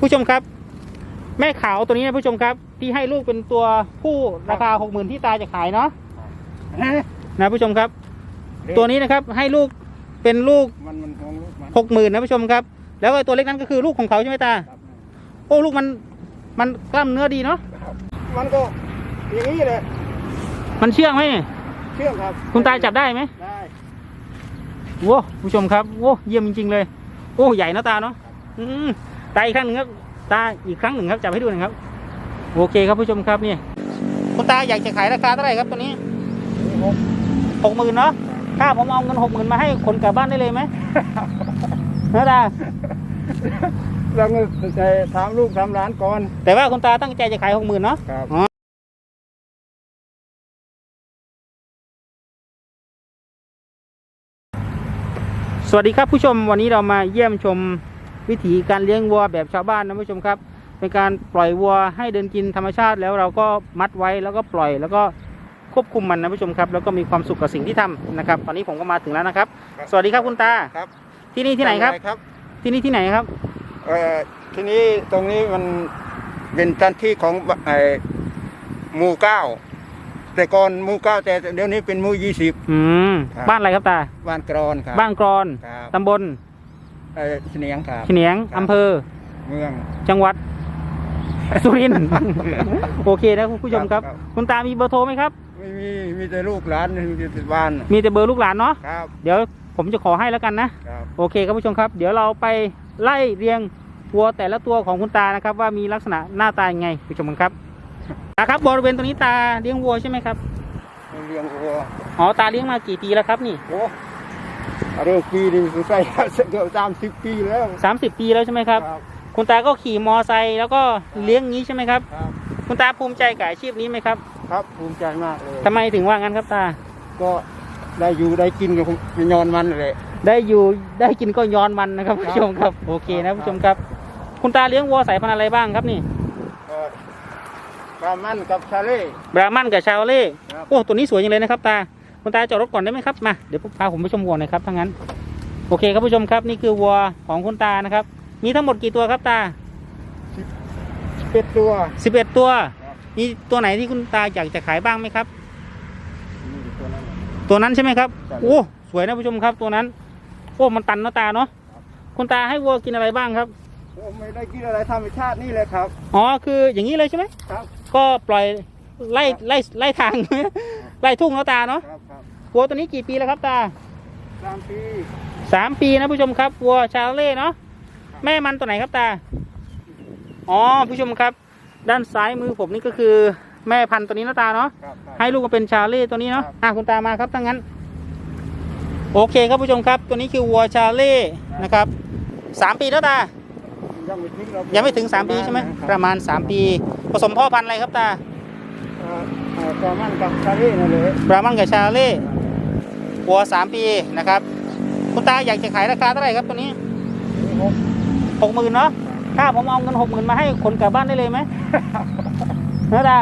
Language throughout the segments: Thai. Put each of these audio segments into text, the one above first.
ผู้ชมครับ แม่ขาวตัวนี้นะผู้ชมครับ ที่ให้ลูกเป็นตัวผู้ราคาหกหมื่นที่ตาจะขายเนาะนะผู้ชมครับ ตัวนี้นะครับให้ลูกเป็นลูกมันมันของลูกมันหกหมื่นนะผู้ชมครับ แล้วไอ้ตัวเล็กนั้นก็คือลูกของเขาใช่ไหมตาครับโอ้ลูกมันมันกล้ามเนื้อดีเนาะมันก็อย่างนี้เลยมันเชื่องไหมเนี่ยเชื่อมครับ คุณตาจับได้ไหมได้โว้ผู้ชมครับโว้เยี่ยมจริงๆเลย โอ้ใหญ่นะตาเนาะอืม ตาอีกครั้งหนึ่งครับตาอีกครั้งหนึ่งครับจับให้ดูหน่อยครับ โอเคครับผู้ชมครับนี่คุณตาอยากจะขายราคาเท่าไหร่ครับตัวนี้หกหกหมื่นเนาะถ้าผมเอาเงินหกหมื่นมาให้คนกลับบ้านได้เลยไหมนะตาเราเงินจะถามลูกถามหลานก่อน แต่ว่าคุณตาตั้งใจจะขายหกหมื่นเนาะครับอ๋อสวัสดีครับผู้ชมวันนี้เรามาเยี่ยมชม วิถีการเลี้ยงวัวแบบชาวบ้านนะผู้ชมครับ เป็นการปล่อยวัวให้เดินกินธรรมชาติ แล้วเราก็มัดไว้แล้วก็ปล่อยแล้วก็ควบคุมมันนะผู้ชมครับ แล้วก็มีความสุขกับสิ่งที่ทำนะครับ ตอนนี้ผมก็มาถึงแล้วนะครับ สวัสดีครับคุณตาครับ ที่นี่ที่ไหนครับทำอะครับ ที่นี่ที่ไหนครับเอ่อทีนี้ตรงนี้มันเป็นทันที่ของไอ้หมู่เก้าแต่ก่อนหมู่เก้าแต่เดี๋ยวนี้เป็นหมู่ยี่สิบอืมครับบ้านอะไรครับตาบ้านกรอนครับบ้านกรอน ครับ ตำบล เออเสนียงครับเนียงอำเภอ เมือง จังหวัด สุรินทร์ โอเคนะคุณผู้ชมครับ ครับ คุณตามีเบอร์โทรไหมครับ ไม่มีมีแต่ลูกหลานมีแต่บ้านมีแต่เบอร์ลูกหลานเนาะ ครับเดี๋ยวผมจะขอให้แล้วกันนะ ครับโอเคครับผู้ชมครับ เดี๋ยวเราไปไล่เรียงวัวแต่ละตัวของคุณตานะครับ ว่ามีลักษณะหน้าตายังไงผู้ชมครับนะครับบริเวณตรงนี้ตาเลี้ยงวัวใช่ไหมครับเลี้ยงวัวอ๋อตาเลี้ยงมากี่ปีแล้วครับนี่โอ้ เรื่องปีนี่คือใส่เกือบสามสิบปีแล้วสามสิบปีแล้วใช่ไหมครับ ครับ คุณตาก็ขี่มอไซค์แล้วก็เลี้ยงงี้ใช่ไหมครับ ครับ คุณตาภูมิใจกับอาชีพนี้ไหมครับครับภูมิใจมากเลยทำไมถึงว่างั้นครับตา ก็ได้อยู่ได้กินกับยอนมันเลย ได้อยู่ได้กินก็ย้อนมันนะครับครับผู้ชมครับ โอเคนะผู้ชมครับ คุณตาเลี้ยงวัวสายพันธุ์อะไรบ้างครับนี่ก็ปลามันกับชาเล่ บรามันกับชาวเล่ครับ โอ้ตัวนี้สวยจังเลยนะครับตา คุณตาจอดรถก่อนได้ไหมครับมาเดี๋ยวผมพาผมไปชมวัวหน่อยครับถ้างั้น โอเคครับผู้ชมครับนี่คือวัวของคุณตานะครับ มีทั้งหมดกี่ตัวครับตาเป็ดตัว11ตัวครับมีตัวไหนที่คุณตาอยากจะขายบ้างไหมครับนี่ตัวนั้นน่ะตัวนั้นใช่ไหมครับใช่โอ้สวยนะผู้ชมครับตัวนั้นโอ้มันตันเนาะตาเนาะคุณตาให้วัวกินอะไรบ้างครับโอ้ไม่ได้กินอะไรธรรมชาตินี่เลยครับ อ๋อคืออย่างนี้เลยใช่ไหมครับ ก็ปล่อยไล่ไล่ไล่ทางไล่ทุ่งเนาะตาเนาะครับครับ วัวตัวนี้กี่ปีแล้วครับตาสามปีสามปีนะผู้ชมครับวัวชาเล่เนาะแม่มันตัวไหนครับตาอ๋อผู้ชมครับ ด้านซ้ายมือผมนี่ก็คือแม่พันธุ์ตัวนี้เนาะตาเนาะครับครับให้ลูกมาเป็นชาเล่ตัวนี้เนาะครับอะคุณตามาครับถ้างั้น โอเคครับผู้ชมครับ ตัวนี้คือวัวชาเล่นะครับสามปีแล้วตายังไม่ถึงเรายัยังไม่ถึงสามปีใช่ไหมประมาณสามปี ผสมพ่อพันธุ์อะไรครับตาปลามันกับชาเล่นั่นเลยบรามันกับชาเล่ วัวสามปีนะครับ คุณตาอยากจะขายราคาเท่าไหร่ครับตัวนี้หกหกหมื่นเนาะถ้าผมเอาเงินหกหมื่นมาให้คนกลับบ้านได้เลยไหมนะตา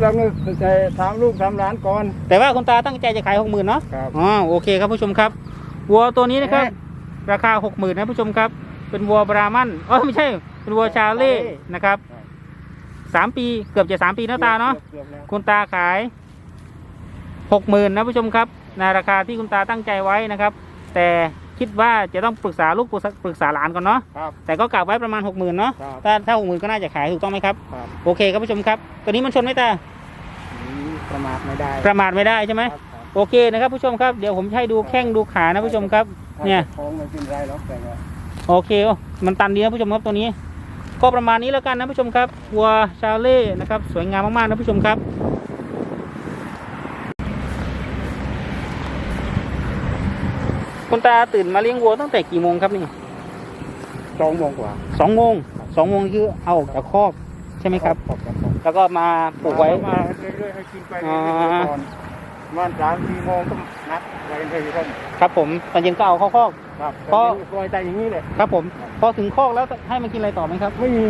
เราเงินจะถามลูกถามหลานก่อน แต่ว่าคุณตาตั้งใจจะขายหกหมื่นเนาะครับอ๋อโอเคครับผู้ชมครับ วัวตัวนี้นะครับ ราคาหกหมื่นนะผู้ชมครับ เป็นวัวบรามันเออไม่ใช่ เป็นวัวชาเล่นะครับสามปีเกือบจะสามปีนะตาเนาะกือบๆแล้วคุณตาขาย หกหมื่นนะผู้ชมครับในราคาที่คุณตาตั้งใจไว้นะครับ แต่คิดว่าจะต้องปรึกษาลูกปรึกษาปรึกษาหลานก่อนเนาะครับ แต่ก็กลับไว้ประมาณหกหมื่นเนาะครับถ้าถ้าหกหมื่นก็น่าจะขายถูกต้องไหมครับ ครับโอเคครับผู้ชมครับตัวนี้มันชนไหมตาอืมประมาทไม่ได้ประมาทไม่ได้ใช่ไหมครับครับโอเคนะครับผู้ชมครับเดี๋ยวผมจะให้ดูแข้งดูขานะผู้ชมครับเนี่ยท้องไม่เป็นไรหรอกแต่ว่าโอเคโอ้มันตันดีนะผู้ชมครับตัวนี้ ก็ประมาณนี้แล้วกันนะผู้ชมครับวัวชาเล่นะครับสวยงามมากๆนะผู้ชมครับ คุณตาตื่นมาเลี้ยงวัวตั้งแต่กี่โมงครับนี่สองโมงกว่าสองโมงสองโมงนี่คือเอาออกจากคอกใช่ไหมครับครับครับครับแล้วก็มาปลูกไว้ มาเรื่อยๆให้กินไปอ่าเรื่อยๆก่อนประมันสามสี่โมงก็นัดไปกันเลยครับครับผมตอนเย็นก็เอาเข้าคอก ครับเพราะปล่อยใจอย่างนี้เลยครับผม พอถึงคอกแล้วให้มันกินอะไรต่อไหมครับ ไม่มี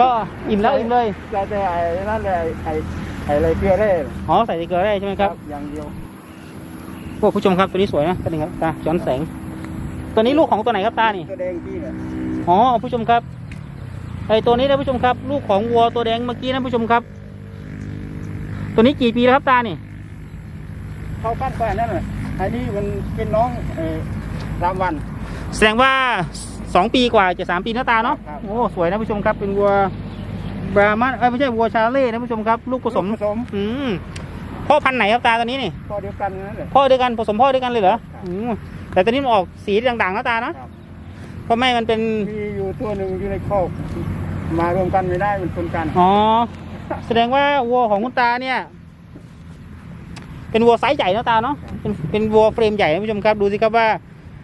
ก็อิ่มแล้วอิ่มเลยแต่แต่ไอ้นั่นเลยไอ้ไอ้อะไรเกลือเร่อ๋อใส่เกลือได้ใช่ไหมครับ อย่างเดียว โอ้ผู้ชมครับตัวนี้สวยนะตัวนี้ครับตาย้อนแสง ตัวนี้ลูกของตัวไหนครับตานี่ตัวแดงที่เนี่ยออ๋อผู้ชมครับไอตัวนี้นะผู้ชมครับ ลูกของวัวตัวแดงเมื่อกี้นะผู้ชมครับ ตัวนี้กี่ปีแล้วครับตานี่เข้าปั้นไปนั่นแหละไอ้นี่มันเป็นน้องเออรามวัน แสดงว่าสองปีกว่าจะสามปีนะตาเนาะครับโอ้สวยนะผู้ชมครับเป็นวัวบรามันเอ้ยไม่ใช่วัวชาเล่นะผู้ชมครับ ลูกผสมผสม อืม พ่อพันธุ์ไหนครับตาตัวนี้นี่พ่อเดียวกันนั่นแหละ พ่อเดียวกันผสมพ่อเดียวกันเลยเหรอครับ อืมแต่ตัวนี้มันออกสีด่างๆนะตาเนาะครับเพราะแม่มันเป็นมีอยู่ตัวหนึ่งอยู่ในคอกมารวมกันไม่ได้มันคนกันอ๋อแสดงว่าวัวของคุณตาเนี่ย เป็นวัวไซส์ใหญ่นะตาเนาะเป็นเป็นวัวเฟรมใหญ่นะผู้ชมครับดูสิครับว่า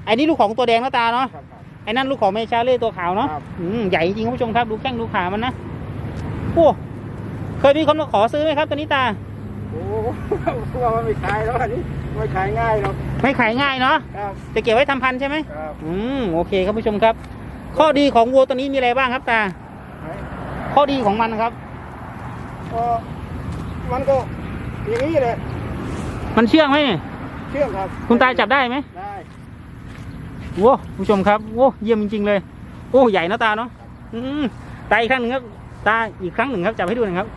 ไอ้นี่ลูกของตัวแดงนะตาเนาะ ครับครับไอ้นั่นลูกของเมชาเล่ตัวขาวเนาะครับ อืมใหญ่จริงๆคุณผู้ชมครับ ดูแข้งดูขามันนะโอ้เคยมีคนมาขอซื้อไหมครับตัวนี้ตาโอ้พ วกมันไม่ขายแล้วอันนี้ไม่ขายง่ายหรอกไม่ขายง่ายเนาะครับจะเก็บไว้ทำพันธุ์ใช่ไหมครับอืมโอเคครับผู้ชมครับ ข้อดีของวัวตัวนี้มีอะไรบ้างครับตา ข้อดีของมันครับ ก็มันก็อย่างนี้แหละมันเชื่องไหมเนี่ยเชื่อมครับคุณตาจับได้ไหมได้โว้ผู้ชมครับโว้เยี่ยมจริงๆเลย โอ้ใหญ่นะตาเนาะอืมตาอีกครั้งหนึ่งครับ ตาอีกครั้งหนึ่งครับจับให้ดูหน่อยครับ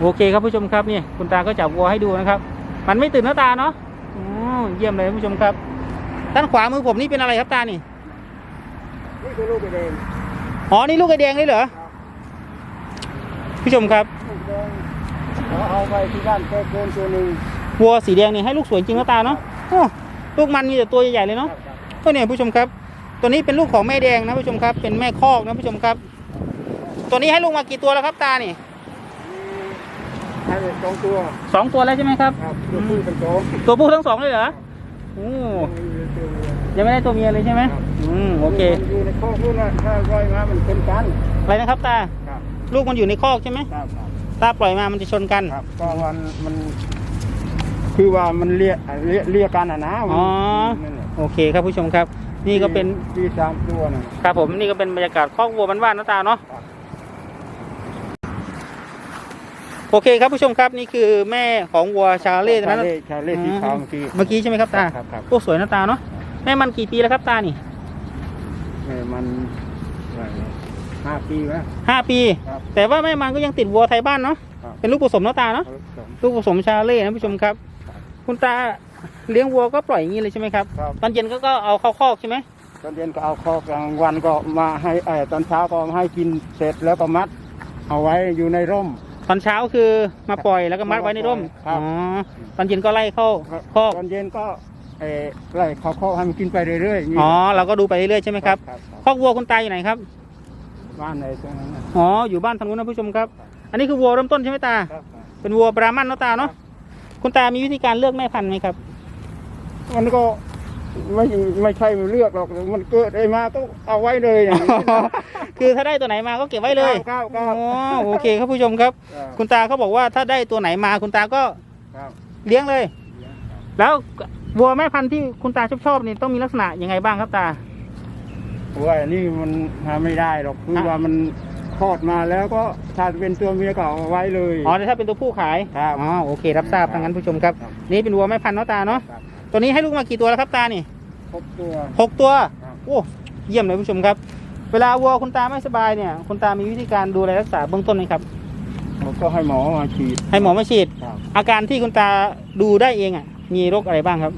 โอเคครับผู้ชมครับนี่คุณตาก็จับวัวให้ดูนะครับ มันไม่ตื่นนะตาเนาะอ๋อเยี่ยมเลยผู้ชมครับ ด้านขวามือผมนี่เป็นอะไรครับตานี่นี่คือลูกไอเดงอ๋อนี่ลูกไอแดงเลยเหรอผู้ชมครับลูกแดงเขาเอาไปที่บ้านแก้โกนตัวหนึ่งวัวสีแดงนี่ให้ลูกสวยจริงนะตาเนาะโอ้ลูกมันมีแต่ตัวใหญ่ๆเลยครัเนาะบครับก็เนี่ยผู้ชมครับ ตัวนี้เป็นลูกของแม่แดงนะผู้ชมครับ เป็นแม่คอกนะผู้ชมครับ ตัวนี้ให้ลูกมากี่ตัวแล้วครับตานี่มี ให้สองตัวสองตัวแล้วใช่ไหมครับครับตัวผู้เป็นสองตัวผู้ทั้งสองเลยเหรอโอ้ยังมีตัวเมียยังไม่ได้ตัวเมียเลยใช่ไหมครับอืมโอเคมันอยู่ในคอกนู่นนะถ้าปล่อยมามันเป็นกันอะไรนะครับตาครับลูกมันอยู่ในคอกใช่ไหมครับครับตาปล่อยมามันจะชนกันครับก็มันมันคือว่ามันเลียเลียเลียกันอะนะมันอ๋อนั่นแหละโอเคครับผู้ชมครับ นี่ก็เป็นมีสามตัวนะครับผมนี่ก็เป็นบรรยากาศคอกวัวบ้านๆนะตาเนาะ ครับ โอเคครับผู้ชมครับนี่คือแม่ของวัวชาเล่ตัวนั้นชานะเล่ชาเล่สีขาวเมื่อกี้เมื่อกี้ใช่ไหมครับตาครับครับโอ้สวยนะตาเนาะแม่มันกี่ปีแล้วครับตานี่เออมันอะไรนะห้าปีแล้วห้าปีครับแต่ว่าแม่มันก็ยังติดวัวไทยบ้านเนาะครับเป็นลูกผสมนะตาเนาะเอาสองลูกผสมชาเล่นะผู้ชมครับ คุณตาเลี้ยงวัวก็ปล่อยอย่างนี้เลยใช่ไหมครับครับตอนเย็นก็ก็เอาเข้าคอกใช่ไหมตอนเย็นก็เอาคอกลางวันก็มาให้เออตอนเช้าก็มาให้กินเสร็จแล้วก็มัด เอาไว้อยู่ในร่ม ตอนเช้าคือมาปล่อยแล้วก็มัดไว้ในร่มครับ อ๋อตอนเย็นก็ไล่เข้าคอกตอนเย็นก็เออไล่เขาคอกให้มันกินไปเรื่อยๆย่างนี้อ๋อเราก็ดูไปเรื่อยๆใช่ไหมครับครับคอกวัวคุณตาอยู่ไหนครับบ้านในตรงนั้นนะอ๋ออยู่บ้านทางนู้นนะผู้ชมครับ อันนี้คือวัวเริ่มต้นใช่ไหมตา ครับ เป็นวัวบรามันเนาะตาเนาะคุณตามีวิธีการเลือกแม่พันธุ์ไหมครับ มันก็ ไม่ไม่ใช่มันเลือกหรอกมันเกิดอะไรมาก็เอาไว้เลยอย่างนี้ คือถ้าได้ตัวไหนมาก็เก็บไว้เลยครับคอ๋รัอบโอเคครับผู้ชมครับ ครับคุณตาเขาบอกว่าถ้าได้ตัวไหนมาคุณตาก็ครับเลี้ยงเลยแล้ววัวแม่พันธุ์ที่คุณตาชอบชอบนี่ต้องมีลักษณะยังไงบ้างครับตา โอ้ยนี่มันทำไม่ได้หรอกคืออะ ว่ามันคลอดมาแล้วก็ถ้าเป็นตัวเมียก็เอาไว้เลย อ๋อแต่ถ้าเป็นตัวผู้ขายครับอ๋อโอเครับทราบทางนั้นผู้ชมครับ ครับนี่เป็นวัวแม่พันธุ์เนาะตาเนาะครับ ตัวนี้ให้ลูกมากี่ตัวแล้วครับตานี่ ครบตัว หกตัว ครับ โอ้เยี่ยมเลยผู้ชมครับ เวลาวัวคุณตาไม่สบายเนี่ย คุณตามีวิธีการดูแลรักษาเบื้องต้นไหมครับ ผมก็ให้หมอมาฉีด ให้หมอมาฉีด ครับ อาการที่คุณตาดูได้เองอะ มีโรคอะไรบ้างครับ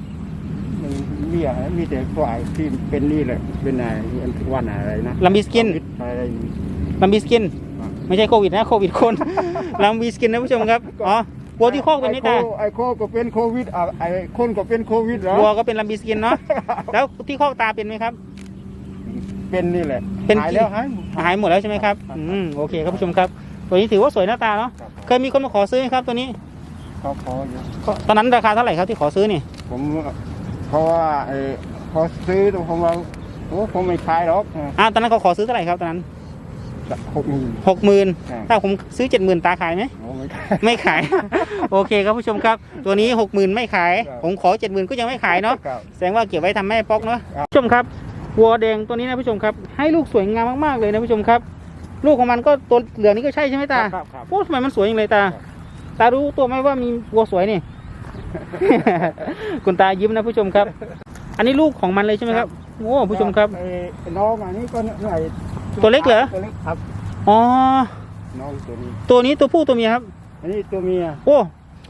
มันมีอะไรมีแต่ฝ่ายที่เป็นนี่แหละ เป็นอะไรวันอะไรนะลัมบิสกิน อะไรนี่ ลัมบิสกินครับไม่ใช่โควิดนะ โควิดคน ลัมบิสกินนะผู้ชมครับ อ๋อ วัวที่คอกเป็นไหมตาไอ้โคไอ้โคก็เป็นโควิดอะไอ้คนก็เป็นโควิดแล้ววัวก็เป็นลัมบิสกินเนาะแล้วที่คอกตาเป็นไหมครับ เป็นนี่แหละเป็นหายแล้วหายหายหมดแล้วใช่ไหมครับครับอืมโอเคครับผู้ชมครับ ตัวนี้ถือว่าสวยหน้าตาเนาะครับเคยมีคนมาขอซื้อไหมครับตัวนี้เขาขออยู่ตอนนั้นราคาเท่าไหร่ครับที่ขอซื้อนี่ ผมเพราะว่าไอ้พอซื้อตัวผมว่าโอ้ผมไม่ขายหรอกอ่าตอนนั้นเขาขอซื้อเท่าไหร่ครับตอนนั้น หกหมื่น หกหมื่นครับ ถ้าผมซื้อเจ็ดหมื่นตาขายไหม โอ้ไม่ขาย ไม่ขาย โอเคครับผู้ชมครับ ตัวนี้หกหมื่นไม่ขาย ครับ ผมขอเจ็ดหมื่นก็ยังไม่ขายเนาะ ครับ แสดงว่าเก็บไว้ทำแม่ป๊อกเนาะครับ ผู้ชมครับวัวแดงตัวนี้นะผู้ชมครับ ให้ลูกสวยงามมากๆเลยนะผู้ชมครับ ลูกของมันก็ตัวเหลืองนี่ก็ใช่ใช่ไหมตาครับครับ โอ้ทำไมมันสวยอย่างเลยตา ครับ ตารู้ตัวไหมว่ามีวัวสวยนี่ คุณตายิ้มนะผู้ชมครับ อันนี้ลูกของมันเลยใช่ไหมครับ โอ้ผู้ชมครับ ไอ้น้องอันนี้ก็ไอ้ ตัวเล็กเหรอ ตัวเล็กครับอ๋อ น้องตัวนี้ตัวนี้ตัวผู้ตัวเมียครับ อันนี้ตัวเมียโอ้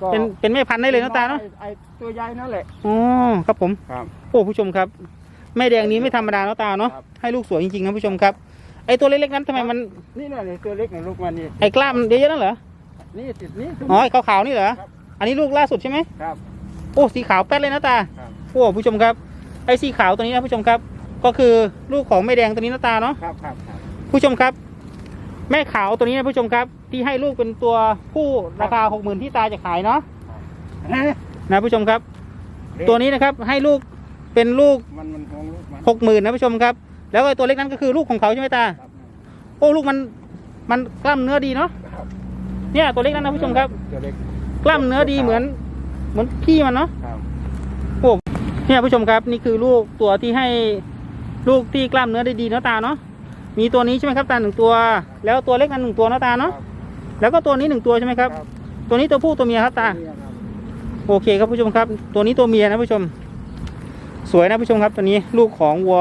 ก็เป็นเป็นแม่พันธุ์ได้เลยนะตาเนาะไอ้ไอ้ตัวใหญ่นั่นแหละ อ๋อครับผม ครับ โอ้ผู้ชมครับ แม่แดงนี้ไม่ธรรมดาเนาะตาเนาะครับ ให้ลูกสวยจริงๆนะผู้ชมครับไอตัวเล็กๆนั้นทำไมมันนี่น่ะนี่ตัวเล็กนะลูกมันนี่ไอกล้ามเยอะๆนั่นเหรอนี่ติดนี่อ๋อไอขาวๆนี่เหรอครับ อันนี้ลูกล่าสุดใช่ไหมครับ โอ้สีขาวแป๊ดเลยนะตาครับ โอ้ผู้ชมครับ ไอสีขาวตัวนี้นะผู้ชมครับ ก็คือลูกของแม่แดงตัวนี้นะตาเนาะครับครับครับ ผู้ชมครับ แม่ขาวตัวนี้นะผู้ชมครับ ที่ให้ลูกเป็นตัวผู้ราคาหกหมื่นที่ตาจะขายเนาะนะนะผู้ชมครับ ตัวนี้นะครับให้ลูกเป็นลูกมันมันห่วงลูกมันหกหมื่นนะผู้ชมครับ แล้วไอ้ตัวเล็กนั้นก็คือลูกของเขาใช่ไหมตาครับโอ้ลูกมันมันกล้ามเนื้อดีเนาะครับเนี่ยตัวเล็กนั้นนะผู้ชมครับตัวเล็กกล้ามเนื้อดีเหมือน เหมือนพี่มันเนาะครับโอ้เนี่ยผู้ชมครับ นี่คือลูกตัวที่ให้ลูกที่กล้ามเนื้อได้ดีเนาะตาเนาะ มีตัวนี้ใช่ไหมครับตาหนึ่งตัว แล้วตัวเล็กนั้นหนึ่งตัวเนาะตาเนาะแล้วก็ตัวนี้หนึ่งตัวใช่ไหมครับครับตัวนี้ตัวผู้ตัวเมียครับตานี่ครับโอเคครับผู้ชมครับ ตัวนี้ตัวเมียนะผู้ชม สวยนะผู้ชมครับ ตัวนี้ลูกของวัว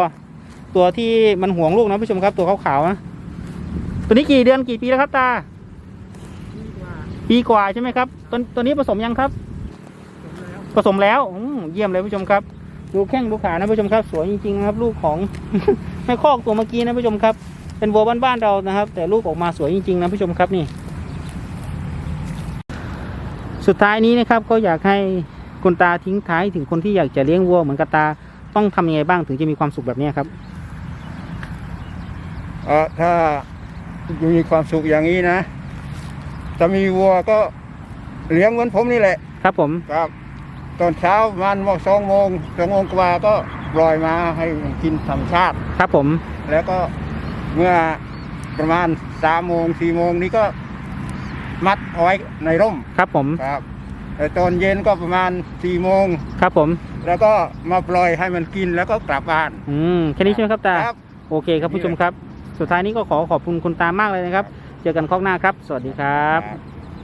ตัวที่มันห่วงลูกนะผู้ชมครับ ตัวขาวๆนะตัวนี้กี่เดือนกี่ปีแล้วครับตา ปีกว่าใช่ไหมครับตัวตัวนี้ผสมยังครับ ผสมแล้วอืมเยี่ยมเลยผู้ชมครับ ดูแข้งดูขานะผู้ชมครับ สวยจริงๆนะครับ ลูกของ แม่คอกตัวเมื่อกี้นะผู้ชมครับ เป็นวัวบ้านๆเรานะครับ แต่ลูกออกมาสวยจริงๆนะผู้ชมครับนี่ สุดท้ายนี้นะครับก็อยากให้คุณตาทิ้งท้ายถึงคนที่อยากจะเลี้ยงวัวเหมือนกับตาต้องทำยังไงบ้างถึงจะมีความสุขแบบนี้ครับเออถ้ามีความสุขอย่างนี้นะถ้ามีวัวก็เลี้ยงเหมือนผมนี่แหละ ครับผม ครับ ตอนเช้าประมันสองโมงสองโมงกว่าก็ ปล่อยมาให้มันกินธรรมชาติ ครับผม แล้วก็เมื่อประมาณสามโมงสี่โมงนี้ก็มัดเอาไว้ในร่มครับผม ครับแต่ตอนเย็นก็ประมาณสี่โมง ครับผม แล้วก็มาปล่อยให้มันกินแล้วก็กลับบ้าน อืม แค่นี้ใช่ไหมครับตา ครับ โอเคครับผู้ชมครับ สุดท้ายนี้ก็ขอขอบคุณคุณตามากเลยนะครับ เจอกันข้งหน้าครับ สวัสดีครับ ครับ